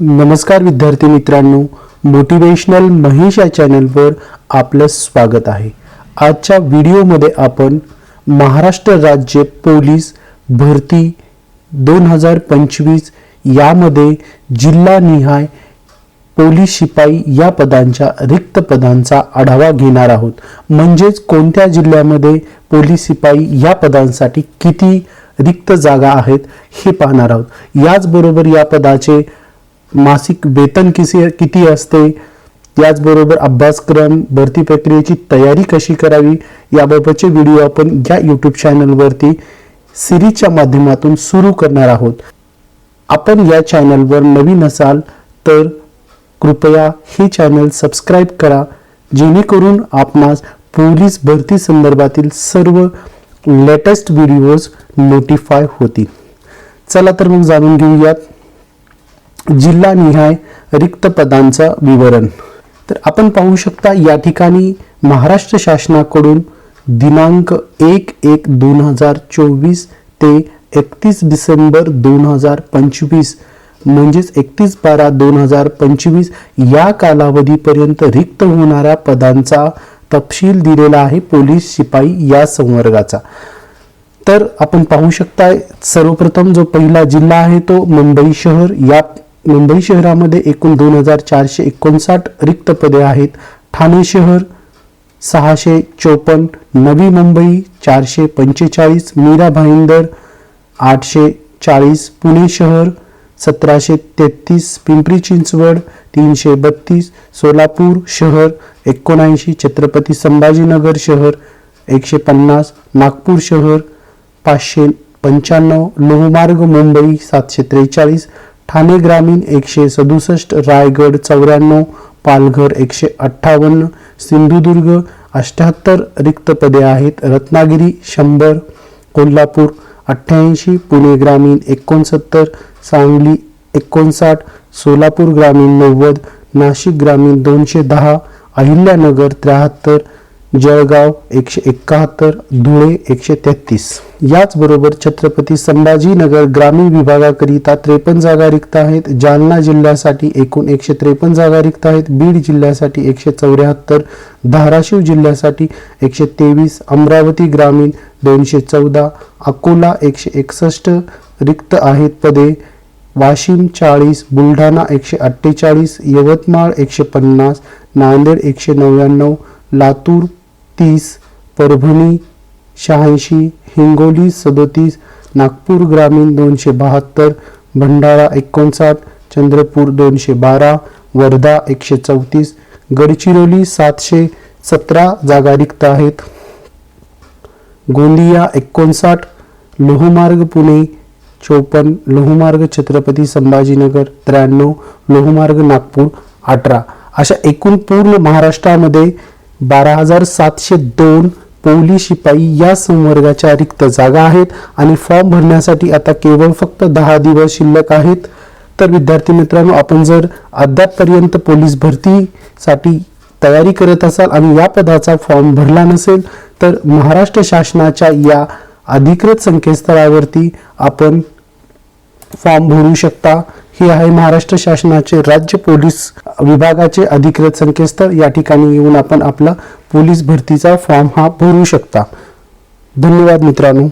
नमस्कार विद्यार्थी मित्रांनो मोटिवेशनल महेश या चॅनलवर आपलं स्वागत आहे. आजच्या व्हिडिओमध्ये आपण महाराष्ट्र राज्य पोलीस भरती दोन हजार पंचवीस यामध्ये जिल्हानिहाय पोलीस शिपाई या पदांच्या रिक्त पदांचा आढावा घेणार आहोत. म्हणजेच कोणत्या जिल्ह्यामध्ये पोलीस शिपाई या पदांसाठी किती रिक्त जागा आहेत हे पाहणार आहोत. याचबरोबर या पदाचे मासिक वेतन किसी किती असते? याचबरोबर अभ्यासक्रम भरती प्रक्रियेची तयारी कशी करावी? याबाबतचे व्हिडिओ आपण या यूट्यूब चॅनलवरती सिरीजच्या माध्यमातून सुरू करणार आहोत. आपण या चॅनलवर नवीन असाल तर कृपया हे चॅनल सबस्क्राईब करा जेणेकरून आपणास पोलीस भरती संदर्भातील सर्व लेटेस्ट व्हिडिओज नोटिफाय होतील. चला तर मग जाणून घेऊयात. जिल्हानिहाय रिक्त पदांचं विवरण. तर आपण पाहू शकता या ठिकाणी महाराष्ट्र शासनाकडून दिनांक एक एक दोन हजार चोवीस ते एकतीस डिसेंबर दोन हजार पंचवीस म्हणजेच एकतीस बारा दोन हजार पंचवीस या कालावधीपर्यंत रिक्त होणाऱ्या पदांचा तपशील दिलेला आहे पोलीस शिपाई या संवर्गाचा. तर आपण पाहू शकता सर्वप्रथम जो पहिला जिल्हा आहे तो मुंबई शहर या मुंबई शहरामध्ये एकूण दोन हजार चारशे एकोणसाठ रिक्त पदे आहेत. ठाणे शहर सहाशे चोपन्न नवी मुंबई चारशे पंचेचाळीस मीरा भाईंदर आठशे चाळीस पुणे शहर सतराशे तेहतीस पिंपरी चिंचवड तीनशे बत्तीस सोलापूर शहर एकोणऐंशी छत्रपती संभाजीनगर शहर एकशे पन्नास नागपूर शहर पाचशे पंच्याण्णव लोहमार्ग मुंबई सातशे त्रेचाळीस ठाणे ग्रामीण एकशे सदुसष्ट रायगड चौऱ्याण्णव पालघर एकशे अठ्ठावन्न सिंधुदुर्ग अष्ट्याहत्तर रिक्त पदे आहेत. रत्नागिरी शंभर कोल्हापूर अठ्ठ्याऐंशी पुणे ग्रामीण एकोणसत्तर सांगली एकोणसाठ सोलापूर ग्रामीण नव्वद नाशिक ग्रामीण दोनशे दहा अहिल्यानगर त्र्याहत्तर जळगाव एकशे एकाहत्तर धुळे एकशे तेहतीस. याचबरोबर छत्रपती संभाजीनगर ग्रामीण विभागाकरिता त्रेपन्न जागा रिक्त आहेत. जालना जिल्ह्यासाठी एकूण एकशे त्रेपन्न जागा रिक्त आहेत. बीड जिल्ह्यासाठी एकशे चौऱ्याहत्तर धाराशिव जिल्ह्यासाठी एकशे तेवीस अमरावती ग्रामीण दोनशे चौदा अकोला एकशे एकसष्ट रिक्त आहेत पदे. वाशिम चाळीस बुलढाणा एकशे अठ्ठेचाळीस यवतमाळ एकशे पन्नास नांदेड एकशे नव्याण्णव लातूर तीस परभणी शहाऐंशी हिंगोली सदोतीस नागपूर ग्रामीण दोनशे बहात्तर भंडारा एकोणसाठ चंद्रपूर दोनशे बारा वर्धा एकशे चौतीस गडचिरोली सातशे सतरा जागा रिक्त आहेत. गोंदिया एकोणसाठ लोहमार्ग पुणे चोपन्न लोहमार्ग छत्रपती संभाजीनगर त्र्याण्णव लोहमार्ग नागपूर अठरा. अशा एकूण पूर्ण महाराष्ट्रामध्ये बारा हजार सातशे दोन पोलीस शिपाई या संवर्गाच्या रिक्त जागा आहेत आणि फॉर्म भरण्यासाठी आता केवळ फक्त दहा दिवस शिल्लक आहेत. तर विद्यार्थी मित्रांनो आपण जर अद्यापपर्यंत पोलीस भरतीसाठी तयारी करत असाल आणि या पदाचा फॉर्म भरला नसेल तर महाराष्ट्र शासनाच्या या अधिकृत संकेतस्थळावरती आपण फॉर्म भरू शकता. हे आहे महाराष्ट्र शासनाचे राज्य पोलीस विभागाचे अधिकृत संकेतस्थळ. या ठिकाणी येऊन आपण आपला पोलीस भरतीचा फॉर्म हा भरू शकता. धन्यवाद मित्रांनो.